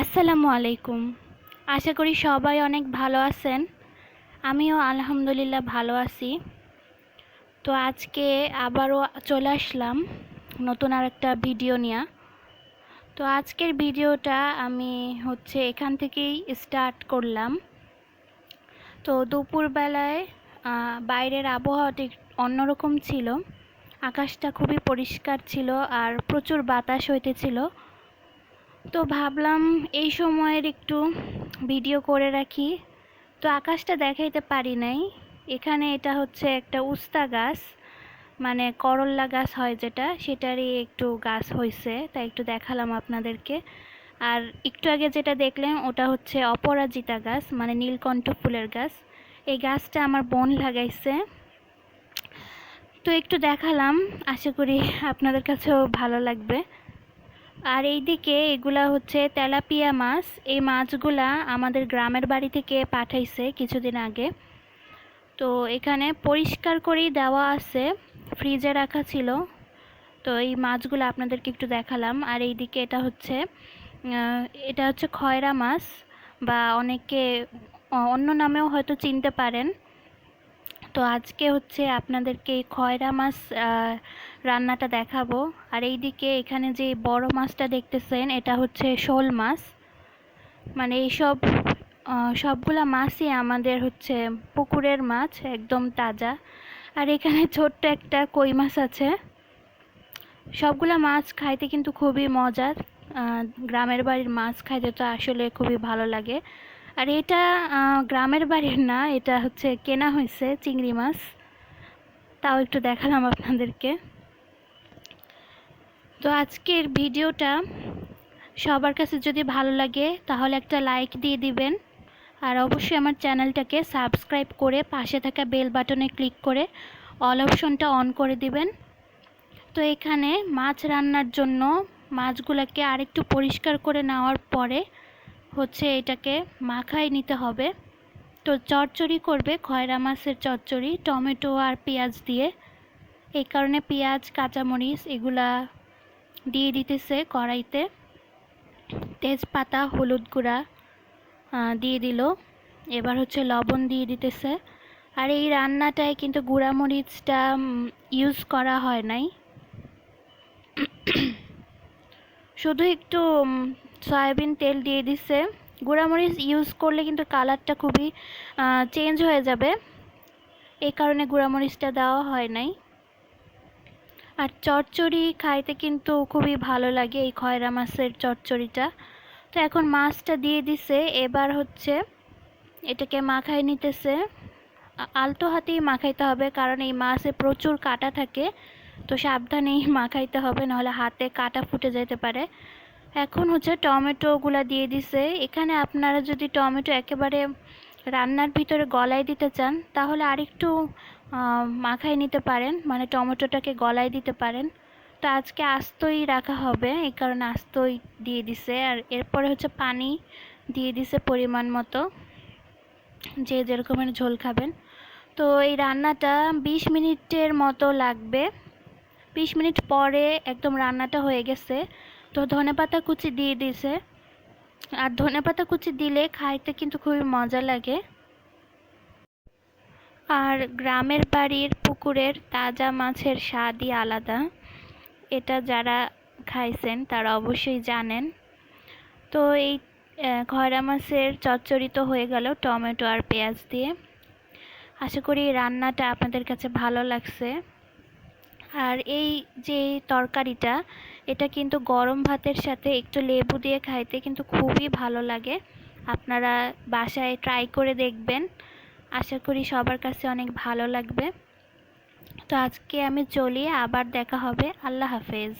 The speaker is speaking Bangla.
আসসালামু আলাইকুম। আশা করি সবাই অনেক ভালো আছেন। আমিও আলহামদুলিল্লাহ ভালো আছি। তো আজকে আবারও চলে আসলাম নতুন আর একটা ভিডিও নিয়ে। তো আজকের ভিডিওটা আমি হচ্ছে এখান থেকেই স্টার্ট করলাম। তো দুপুরবেলায় বাইরের আবহাওয়াটা অন্যরকম ছিল। আকাশটা খুবই পরিষ্কার ছিল আর প্রচুর বাতাস হইতেছিল। তো ভাবলাম এই সময়ের একটু ভিডিও করে রাখি। তো আকাশটা দেখাইতে পারি নাই। এখানে এটা হচ্ছে একটা উস্তা গাছ মানে করল্লা গাছ হয় যেটা, সেটারই একটু গাছ হয়েছে তাই একটু দেখালাম আপনাদেরকে। আর একটু আগে যেটা দেখলেন, ওটা হচ্ছে অপরাজিতা গাছ মানে নীলকণ্ঠ ফুলের গাছ। এই গাছটা আমার বোন লাগাইছে। তো একটু দেখালাম, আশা করি আপনাদের কাছেও ভালো লাগবে। আর এইদিকে এগুলা হচ্ছে তেলাপিয়া মাছ। এই মাছগুলা আমাদের গ্রামের বাড়ি থেকে পাঠাইছে কিছুদিন আগে। তো এখানে পরিষ্কার করেই দেওয়া আছে, ফ্রিজে রাখা ছিল। তো এই মাছগুলো আপনাদেরকে একটু দেখালাম। আর এইদিকে এটা হচ্ছে এটা হচ্ছে খয়রা মাছ বা অনেকে অন্য নামেও হয়তো চিনতে পারেন। তো আজকে হচ্ছে আপনাদেরকে এই খয়রা মাছ রান্নাটা দেখাবো। আর এইদিকে এখানে যে বড় মাছটা দেখতেছেন, এটা হচ্ছে শোল মাছ। মানে এইসব সবগুলা মাছই আমাদের হচ্ছে পুকুরের মাছ, একদম তাজা। আর এখানে ছোট্ট একটা কই মাছ আছে। সবগুলা মাছ খাইতে কিন্তু খুবই মজার। গ্রামের বাড়ির মাছ খাইতে তো আসলে খুবই ভালো লাগে। আর এটা গ্রামের বাড়ির না, এটা হচ্ছে কেনা হয়েছে চিংড়ি মাছ। তাও একটু দেখালাম আপনাদেরকে। তো আজকের ভিডিওটা সবার কাছে যদি ভালো লাগে, তাহলে একটা লাইক দিয়ে দিবেন। আর অবশ্যই আমার চ্যানেলটাকে সাবস্ক্রাইব করে পাশে থাকা বেল বাটনে ক্লিক করে অল অপশনটা অন করে দিবেন। তো এখানে মাছ রান্নার জন্য মাছগুলোকে আরেকটু পরিষ্কার করে নেওয়ার পরে হচ্ছে এটাকে মাখায় নিতে হবে। তো চচ্চড়ি করবে, খয়রা মাছের চচ্চড়ি, টমেটো আর পেঁয়াজ দিয়ে। এই কারণে পেঁয়াজ, কাঁচামরিচ এগুলা দিয়ে দিতেছে কড়াইতে। তেজপাতা, হলুদ গুঁড়া দিয়ে দিল। এবার হচ্ছে লবণ দিয়ে দিতেছে। আর এই রান্নাটায় কিন্তু গুঁড়ামরিচটা ইউজ করা হয় নাই। শুধু একটু সয়াবিন তেল দিয়ে দিছে। গুঁড়ামরিচ ইউজ করলে কিন্তু কালারটা খুবই চেঞ্জ হয়ে যাবে। এই কারণে গুঁড়ামরিচটা দেওয়া হয় নাই। আর চচ্চড়ি খাইতে কিন্তু খুবই ভালো লাগে এই খয়রা মাছের চচ্চড়িটা। তো এখন মাছটা দিয়ে দিছে। এবার হচ্ছে এটাকে মাখাই নিতেছে। আলতো হাতেই মাখাইতে হবে কারণ এই মাছে প্রচুর কাটা থাকে। তো সাবধানেই মাখাইতে হবে, নাহলে হাতে কাটা ফুটে যেতে পারে। এখন হচ্ছে টমেটোগুলা দিয়ে দিছে। এখানে আপনারা যদি টমেটো একেবারে রান্নার ভিতরে গলায় দিতে চান, তাহলে আরেকটু মাখায় নিতে পারেন। মানে টমেটোটাকে গলায় দিতে পারেন। তো আজকে আস্তই রাখা হবে, এই কারণে আস্তই দিয়ে দিছে। আর এরপরে হচ্ছে পানি দিয়ে দিছে পরিমাণ মতো। যে যেরকমের ঝোল খাবেন। তো এই রান্নাটা বিশ মিনিটের মতো লাগবে। বিশ মিনিট পরে একদম রান্নাটা হয়ে গেছে। তো ধনেপাতা কুচি দিয়ে দিয়েছে। আর ধনেপাতা কুচি দিলে খাইতে কিন্তু খুবই মজা লাগে। আর গ্রামের বাড়ির পুকুরের তাজা মাছের স্বাদই আলাদা। এটা যারা খাইছেন তারা অবশ্যই জানেন। তো এই খয়রা মাছের চচ্চড়ি তো হয়ে গেল টমেটো আর পেঁয়াজ দিয়ে। আশা করি রান্নাটা আপনাদের কাছে ভালো লাগছে। আর এই যে তরকারিটা এটা কিন্তু গরম ভাতের সাথে একটু লেবু দিয়ে খাইতে কিন্তু খুবই ভালো লাগে। আপনারা বাসায় ট্রাই করে দেখবেন। আশা করি সবার কাছে অনেক ভালো লাগবে। তো আজকে আমি চলি, আবার দেখা হবে। আল্লাহ হাফেজ।